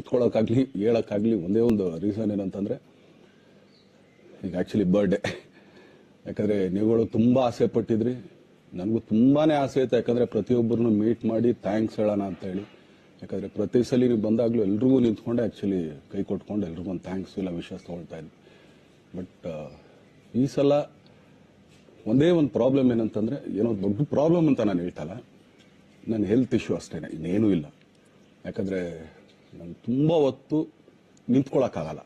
ಕುತ್ಕೊಳ್ಳೋಕ್ಕಾಗ್ಲಿ, ಹೇಳೋಕ್ಕಾಗಲಿ ಒಂದೇ ಒಂದು ರೀಸನ್ ಏನಂತಂದರೆ, ಈಗ ಆ್ಯಕ್ಚುಲಿ ಬರ್ಡೇ ಯಾಕಂದರೆ ನೀವುಗಳು ತುಂಬ ಆಸೆ ಪಟ್ಟಿದ್ರಿ. ನನಗೂ ತುಂಬಾ ಆಸೆ ಐತೆ, ಯಾಕಂದರೆ ಪ್ರತಿಯೊಬ್ಬರನ್ನು ಮೀಟ್ ಮಾಡಿ ಥ್ಯಾಂಕ್ಸ್ ಹೇಳೋಣ ಅಂತ ಹೇಳಿ ಯಾಕಂದ್ರೆ ಪ್ರತಿ ಸಲ ನೀವು ಬಂದಾಗಲೂ ಎಲ್ರಿಗೂ ನಿಂತ್ಕೊಂಡು ಆ್ಯಕ್ಚುಲಿ ಕೈ ಕೊಟ್ಕೊಂಡು ಎಲ್ರಿಗೂ ಒಂದು ಥ್ಯಾಂಕ್ಸ್ ಇಲ್ಲ ವಿಶ್ವಾಸ ತೊಗೊಳ್ತಾ ಇದ್ವಿ ಬಟ್ ಈ ಸಲ ಒಂದೇ ಒಂದು ಪ್ರಾಬ್ಲಮ್ ಏನಂತಂದರೆ, ಏನೋ ದೊಡ್ಡ ಪ್ರಾಬ್ಲಮ್ ಅಂತ ನಾನು ಹೇಳ್ತಲ್ಲ ನನ್ನ ಹೆಲ್ತ್ ಇಶ್ಯೂ ಅಷ್ಟೇ ಇನ್ನೇನೂ ಇಲ್ಲ. ಯಾಕಂದ್ರೆ ನಾನು ತುಂಬ ಹೊತ್ತು ನಿಂತ್ಕೊಳ್ಳೋಕ್ಕಾಗಲ್ಲ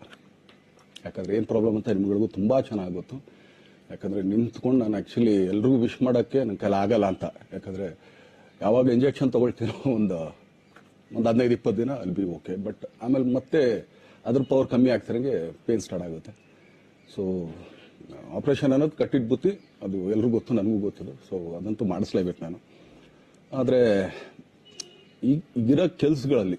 ಯಾಕಂದ್ರೆ ಏನು ಪ್ರಾಬ್ಲಮ್ ಅಂತ ನಿಮ್ಗಳಿಗೂ ತುಂಬಾ ಚೆನ್ನಾಗಿ ಗೊತ್ತು. ಯಾಕಂದ್ರೆ ನಿಂತ್ಕೊಂಡು ನಾನು ಆ್ಯಕ್ಚುಲಿ ಎಲ್ರಿಗೂ ವಿಶ್ ಮಾಡೋಕ್ಕೆ ನನ್ನ ಕೈಲಿ ಆಗಲ್ಲ ಅಂತ. ಯಾಕಂದ್ರೆ ಯಾವಾಗ ಇಂಜೆಕ್ಷನ್ ತಗೊಳ್ತೀನೋ ಒಂದು ಒಂದು ಹದಿನೈದು, ಇಪ್ಪತ್ತು ದಿನ ಅಲ್ಲಿ ಬಿ ಓಕೆ ಬಟ್ ಆಮೇಲೆ ಮತ್ತೆ ಅದ್ರ ಪವರ್ ಕಮ್ಮಿ ಆಗ್ತಿರಂಗೆ ಪೇನ್ ಸ್ಟಾರ್ಟ್ ಆಗುತ್ತೆ. ಸೊ ಆಪರೇಷನ್ ಅನ್ನೋದು ಕಟ್ಟಿಟ್ಟು ಬುತ್ತಿ ಅದು ಎಲ್ರಿಗೂ ಗೊತ್ತು, ನನಗೂ ಗೊತ್ತಿದೆ ಸೊ ಅದಂತೂ ಮಾಡಿಸ್ಲೇಬೇಕು ನಾನು. ಆದರೆ ಈಗ ಈಗಿರೋ ಕೆಲಸಗಳಲ್ಲಿ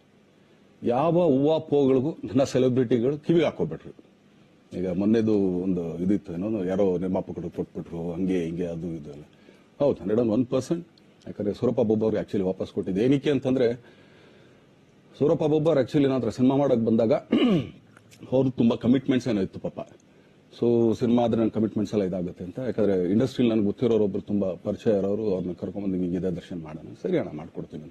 ಯಾವ ಹೂವಾ ಪೋಗಳಿಗೂ ನನ್ನ ಸೆಲೆಬ್ರಿಟಿಗಳು ಕಿವಿಗೆ ಹಾಕೋಬೇಡ್ರಿ ಈಗ ಮೊನ್ನೆದು ಒಂದು ಇದಿತ್ತು ಏನೋ ಯಾರೋ ನಿರ್ಮಾಪಕರು ಕೊಟ್ಬಿಟ್ರು, ಹಂಗೆ, ಹಿಂಗೆ, ಅದು, ಇದು ಎಲ್ಲ. ಹೌದು, ಹಂಡ್ರೆಡ್ ಒನ್ ಪರ್ಸೆಂಟ್. ಯಾಕಂದ್ರೆ ಸೂರಪ್ಪ ಬೊಬ್ಬ ಅವ್ರಿಗೆ ಆಕ್ಚುಲಿ ವಾಪಸ್ ಕೊಟ್ಟಿದ್ದು. ಏನಕ್ಕೆ ಅಂತಂದ್ರೆ, ಸೂರಪ್ಪ ಬೊಬ್ಬರ್ ಆ್ಯಕ್ಚುಲಿ ನಾತ್ರ ಸಿನಿಮಾ ಮಾಡಕ್ ಬಂದಾಗ ಅವ್ರು ತುಂಬಾ ಕಮಿಟ್ಮೆಂಟ್ಸ್ ಏನೋ ಇತ್ತು ಪಾಪ. ಸೊ ಸಿನಿಮಾ ಆದ್ರೆ ನನ್ನ ಕಮಿಟ್ಮೆಂಟ್ಸ್ ಎಲ್ಲ ಇದಾಗುತ್ತೆ ಅಂತ. ಯಾಕಂದ್ರೆ ಇಂಡಸ್ಟ್ರಿಲಿ ನನಗೆ ಗೊತ್ತಿರೋರು ಒಬ್ರು ತುಂಬಾ ಪರಿಚಯ ಇರೋರು, ಅವ್ರನ್ನ ಕರ್ಕೊಂಡ್ಬಂದು ಹಿಂಗೆ ಇದೆ ದರ್ಶನ ಮಾಡೋಣ, ಸರಿ ಅಣ್ಣ, ಮಾಡ್ಕೊಡ್ತೀನಿ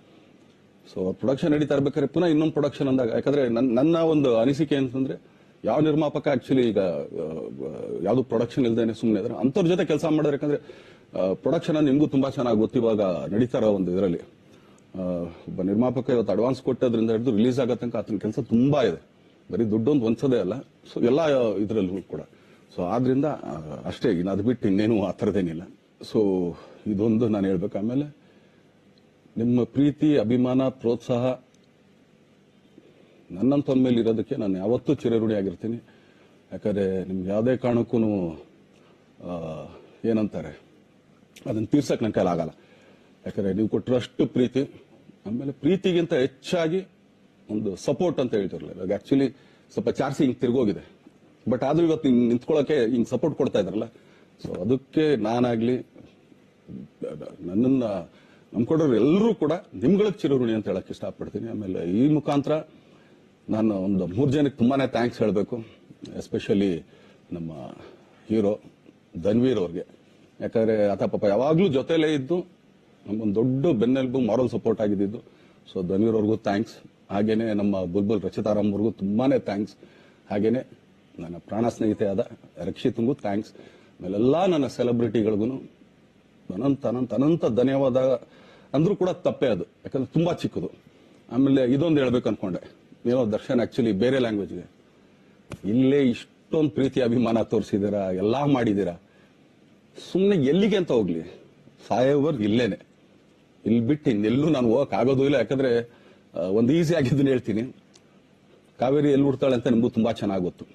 ಸೊ ಪ್ರೊಡಕ್ಷನ್ ನಡೀತಾ ಇರ್ಬೇಕಾದ್ರೆ ಪುನಃ ಇನ್ನೊಂದು ಪ್ರೊಡಕ್ಷನ್ ಅಂದಾಗ, ಯಾಕಂದ್ರೆ ನನ್- ನನ್ನ ಒಂದು ಅನಿಸಿಕೆ ಅಂತಂದ್ರೆ ಯಾವ ನಿರ್ಮಾಪಕ ಆಕ್ಚುಲಿ ಈಗ ಯಾವ್ದು ಪ್ರೊಡಕ್ಷನ್ ಇಲ್ದೇನೆ ಸುಮ್ಮನೆ ಇದ್ರೆ ಅಂತವ್ರ ಜೊತೆ ಕೆಲಸ ಮಾಡಿದ್ರೆ, ಯಾಕಂದ್ರೆ ಪ್ರೊಡಕ್ಷನ್ ನಿಮ್ಗೂ ತುಂಬಾ ಚೆನ್ನಾಗಿ ಗೊತ್ತಿವಾಗ ನಡೀತಾರ ಒಂದು ಇದರಲ್ಲಿ. ಒಬ್ಬ ನಿರ್ಮಾಪಕ ಇವತ್ತು ಅಡ್ವಾನ್ಸ್ ಕೊಟ್ಟದ್ರಿಂದ ಹಿಡಿದು ರಿಲೀಸ್ ಆಗೋ ತನಕ ಆತನ ಕೆಲಸ ತುಂಬಾ ಇದೆ. ಬರೀ ದುಡ್ಡೊಂದು ಒಂದ್ಸದೇ ಅಲ್ಲ ಸೊ ಎಲ್ಲ ಇದರಲ್ಲೂ ಕೂಡ. ಸೊ ಆದ್ರಿಂದ ಅಷ್ಟೇ, ಇನ್ನು ಅದು ಬಿಟ್ಟು ಇನ್ನೇನು ಆ ಥರದೇನಿಲ್ಲ ಸೊ ಇದೊಂದು ನಾನು ಹೇಳ್ಬೇಕು. ಆಮೇಲೆ ನಿಮ್ಮ ಪ್ರೀತಿ, ಅಭಿಮಾನ, ಪ್ರೋತ್ಸಾಹ ನನ್ನಂತ ಮೇಲೆ ಇರೋದಕ್ಕೆ ನಾನು ಯಾವತ್ತೂ ಚಿರಋಣಿಯಾಗಿರ್ತೀನಿ ಯಾಕಂದ್ರೆ ನಿಮ್ಗೆ ಯಾವುದೇ ಕಾರಣಕ್ಕೂ ಏನಂತಾರೆ, ಅದನ್ನು ತೀರ್ಸಕ್ ನನ್ನ ಕೈಲಾಗಲ್ಲ ಯಾಕಂದ್ರೆ ನೀವು ಕೊಟ್ಟರಷ್ಟು ಪ್ರೀತಿ, ಆಮೇಲೆ ಪ್ರೀತಿಗಿಂತ ಹೆಚ್ಚಾಗಿ ಒಂದು ಸಪೋರ್ಟ್ ಅಂತ ಹೇಳ್ತಿರಲಿಲ್ಲ ಇವಾಗ ಆ್ಯಕ್ಚುಲಿ ಸ್ವಲ್ಪ ಚಾರ್ಸಿ ಹಿಂಗೆ ತಿರುಗೋಗಿದೆ. ಬಟ್ ಆದರೂ ಇವತ್ತು ಹಿಂಗೆ ನಿಂತ್ಕೊಳ್ಳೋಕೆ ಹಿಂಗೆ ಸಪೋರ್ಟ್ ಕೊಡ್ತಾ ಇದ್ರಲ್ಲ. ಸೊ ಅದಕ್ಕೆ ನಾನಾಗಲಿ ನನ್ನನ್ನ ನಂಬ್ಕೊಂಡ್ರು ಎಲ್ಲರೂ ಕೂಡ ನಿಮ್ಗಳಿಗೆ ಚಿರಋಣಿ ಅಂತ ಹೇಳಕ್ ಇಷ್ಟಪಡ್ತೀನಿ. ಆಮೇಲೆ ಈ ಮುಖಾಂತರ ನಾನು ಒಂದು ಮೂರು ಜನಕ್ಕೆ ತುಂಬಾನೇ ಥ್ಯಾಂಕ್ಸ್ ಹೇಳಬೇಕು. ಎಸ್ಪೆಷಲಿ ನಮ್ಮ ಹೀರೋ ಧನ್ವೀರ್ ಅವ್ರಿಗೆ. ಯಾಕಂದ್ರೆ ಆತ ಪಾಪ ಯಾವಾಗಲೂ ಜೊತೆಲೇ ಇದ್ದು ನಮ್ಗೊಂದು ದೊಡ್ಡ ಬೆನ್ನೆಲುಬು ಮಾರಲ್ ಸಪೋರ್ಟ್ ಆಗಿದ್ದು ಸೊ ಧನ್ವೀರ್ ಅವ್ರಿಗೂ ಥ್ಯಾಂಕ್ಸ್ ಹಾಗೇನೆ ನಮ್ಮ ಬುಲ್ಬುಲ್ ರಚಿತಾರಾಮ್ ಅವ್ರಿಗೂ ತುಂಬಾನೇ ಥ್ಯಾಂಕ್ಸ್ ಹಾಗೇನೆ ನನ್ನ ಪ್ರಾಣ ಸ್ನೇಹಿತೆ ಆದ ರಕ್ಷಿತ್ಗೂ ಥ್ಯಾಂಕ್ಸ್ ಆಮೇಲೆಲ್ಲ ನನ್ನ ಸೆಲೆಬ್ರಿಟಿಗಳಿಗೂ ಅನಂತ ಅನಂತ ಅನಂತ ಧನ್ಯವಾದ ಅಂದ್ರೂ ಕೂಡ ತಪ್ಪೇ ಅದು. ಯಾಕಂದ್ರೆ ತುಂಬಾ ಚಿಕ್ಕದು. ಆಮೇಲೆ ಇದೊಂದು ಹೇಳ್ಬೇಕು ಅನ್ಕೊಂಡೆ. ಏನೋ ದರ್ಶನ್ ಆಕ್ಚುಲಿ ಬೇರೆ ಲ್ಯಾಂಗ್ವೇಜ್ ಇದೆ ಇಲ್ಲೇ ಇಷ್ಟೊಂದು ಪ್ರೀತಿ, ಅಭಿಮಾನ ತೋರಿಸಿದ್ದೀರಾ, ಎಲ್ಲ ಮಾಡಿದ್ದೀರಾ. ಸುಮ್ಮನೆ ಎಲ್ಲಿಗೆ ಅಂತ ಹೋಗ್ಲಿ. ಸಾಯೋವರ್ ಇಲ್ಲೇನೆ. ಇಲ್ಲಿ ಬಿಟ್ಟು ಇನ್ನೆಲ್ಲೂ ನಾನು ಹೋಗಕ್ ಆಗೋದು ಇಲ್ಲ. ಯಾಕಂದ್ರೆ ಒಂದು ಈಸಿ ಆಗಿದ್ದನ್ನ ಹೇಳ್ತೀನಿ. ಕಾವೇರಿ ಎಲ್ಲಿ ಹುಡ್ತಾಳೆ ಅಂತ ನಿಮಗೂ ತುಂಬಾ ಚೆನ್ನಾಗಿ ಗೊತ್ತು.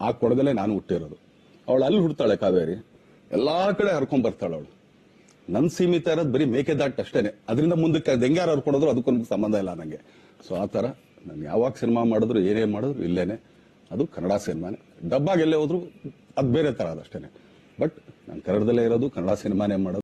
ಆ ಕೊಡಗಲ್ಲೇ ನಾನು ಹುಟ್ಟಿರೋದು. ಅವಳು ಅಲ್ಲಿ ಹುಡ್ತಾಳೆ ಕಾವೇರಿ. ಎಲ್ಲಾ ಕಡೆ ಹರ್ಕೊಂಡ್ ಬರ್ತಾಳ ಅವಳು. ನನ್ ಸೀಮಿತ ಇರೋದು ಬರೀ ಮೇಕೆದಾಟ್ ಅಷ್ಟೇನೆ. ಅದರಿಂದ ಮುಂದಕ್ಕೆ ಅದು ಹರ್ಕೊಂಡೋದ್ರು ಅದಕ್ಕೂ ನಮ್ಗೆ ಸಂಬಂಧ ಇಲ್ಲ ನಂಗೆ. ಸೊ ಆ ತರ ನಾನು ಯಾವಾಗ ಸಿನಿಮಾ ಮಾಡಿದ್ರು ಏನೇ ಮಾಡಿದ್ರು ಇಲ್ಲೇನೆ. ಅದು ಕನ್ನಡ ಸಿನಿಮಾನೆ. ಡಬ್ಬಾಗೆ ಎಲ್ಲೇ ಹೋದ್ರು ಅದು ಬೇರೆ ಥರ ಅದಷ್ಟೇ ಬಟ್ ನಾನು ಕನ್ನಡದಲ್ಲೇ ಇರೋದು ಕನ್ನಡ ಸಿನಿಮಾನೇ ಮಾಡೋದು.